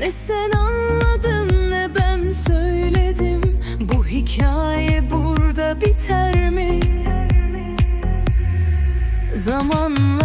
Ne sen anladın ne ben söyledim Bu hikaye burada biter mi? Zamanla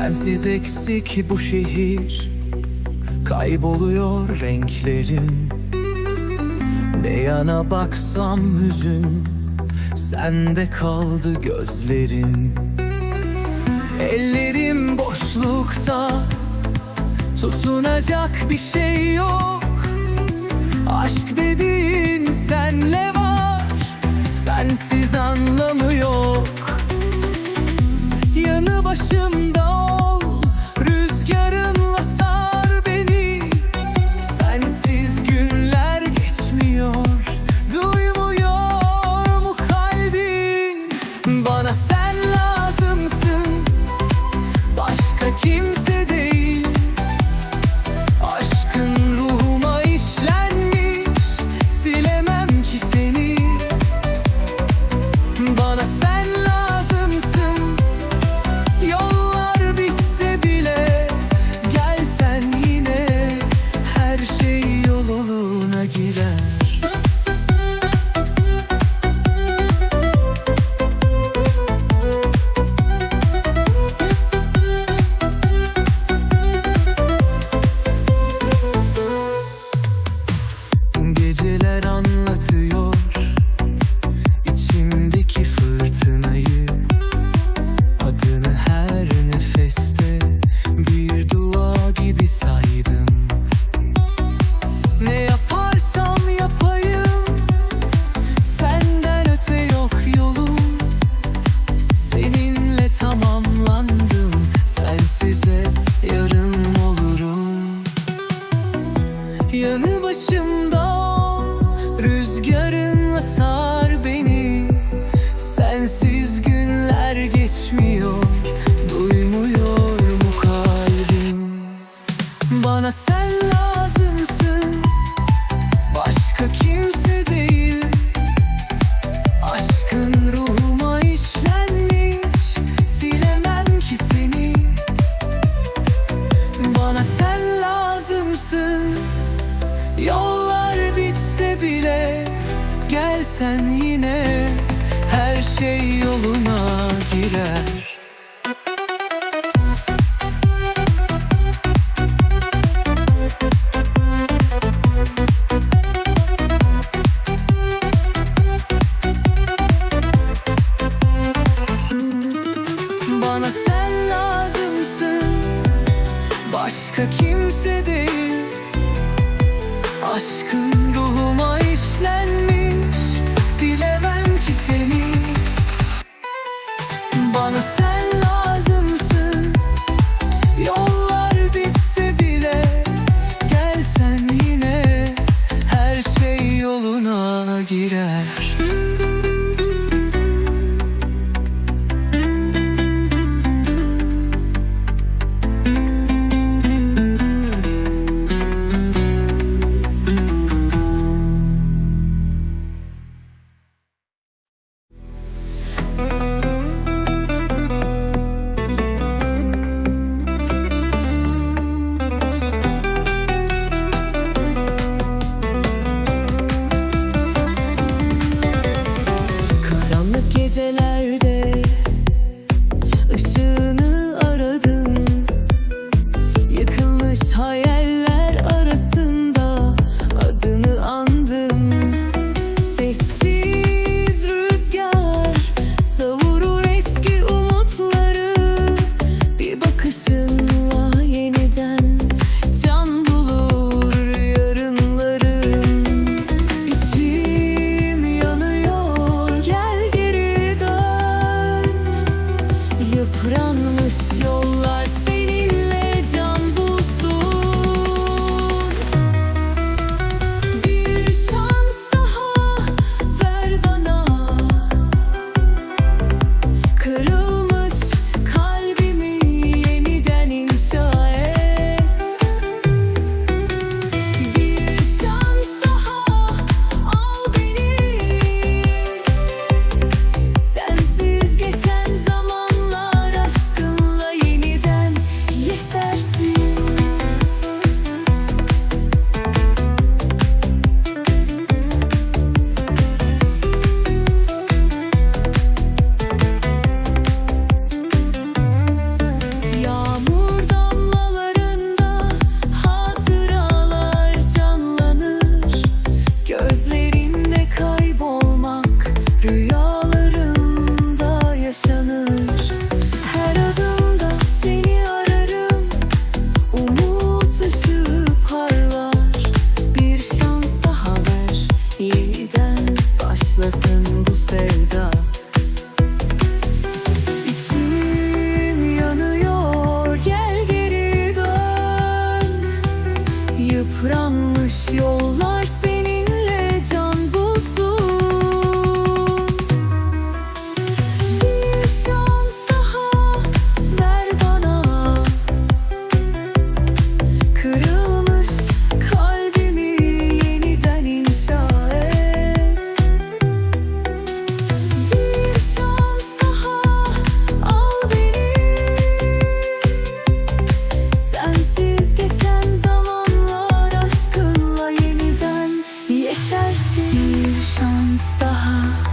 Sensiz eksik bu şehir. Kayboluyor renklerim Ne yana baksam hüzün Sende kaldı gözlerin. Ellerim boşlukta Tutunacak bir şey yok. Aşk dediğin senle var Sensiz anlamı yok. Yanı başımda daha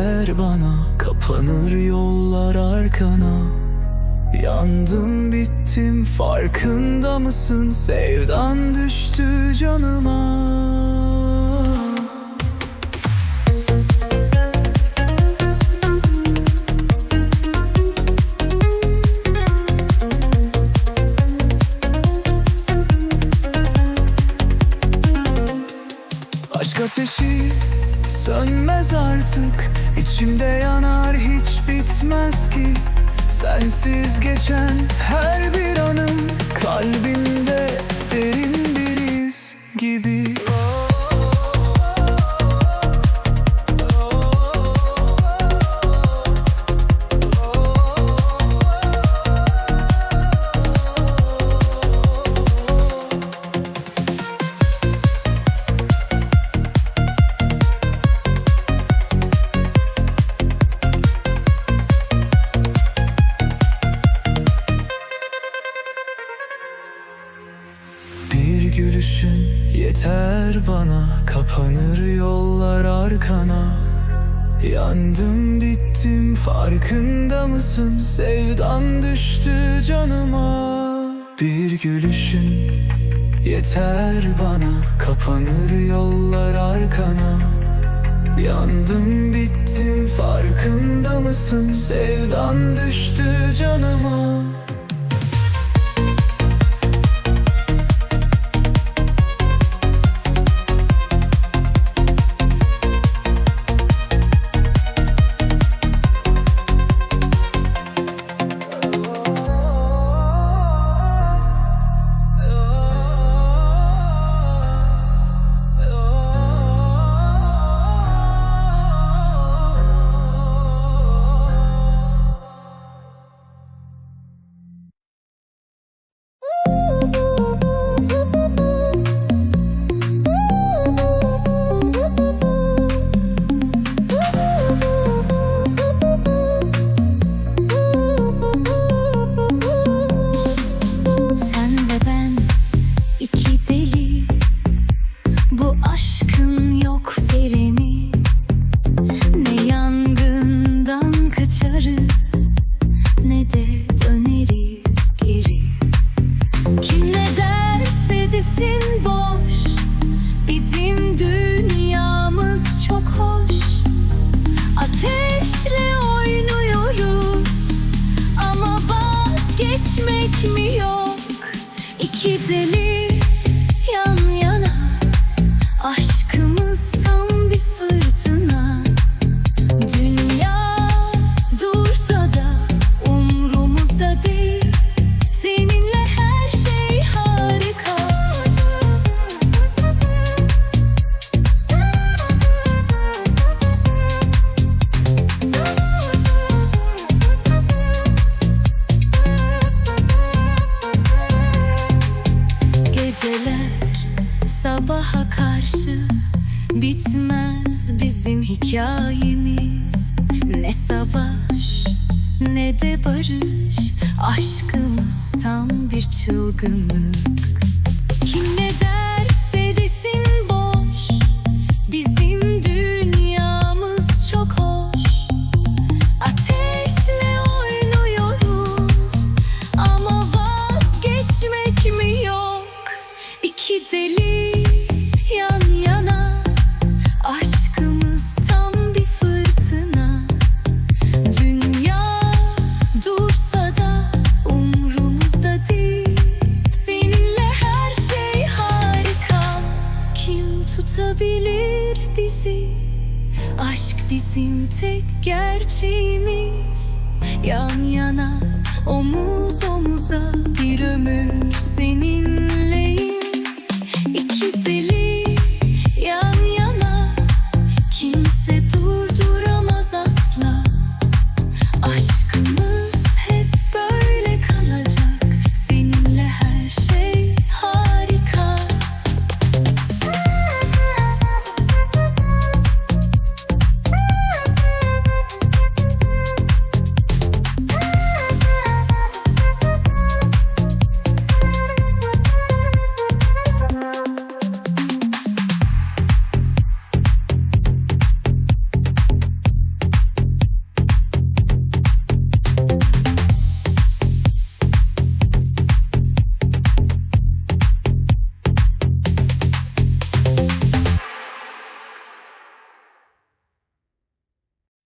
yeter bana Kapanır yollar arkana. Yandım bittim farkında mısın? Sevdan düştü canıma sönmez artık. İçimde yanar hiç bitmez ki. Sensiz geçen her bir anım. Kalbimde derin bir iz gibi. Bir farkında mısın? Sevdan düştü canıma. Bir gülüşün yeter bana. Kapanır yollar arkana. Yandım bittim. Farkında mısın? Sevdan düştü canıma savaş ne de barış. Aşkımız tam bir çılgınlık. Kim ne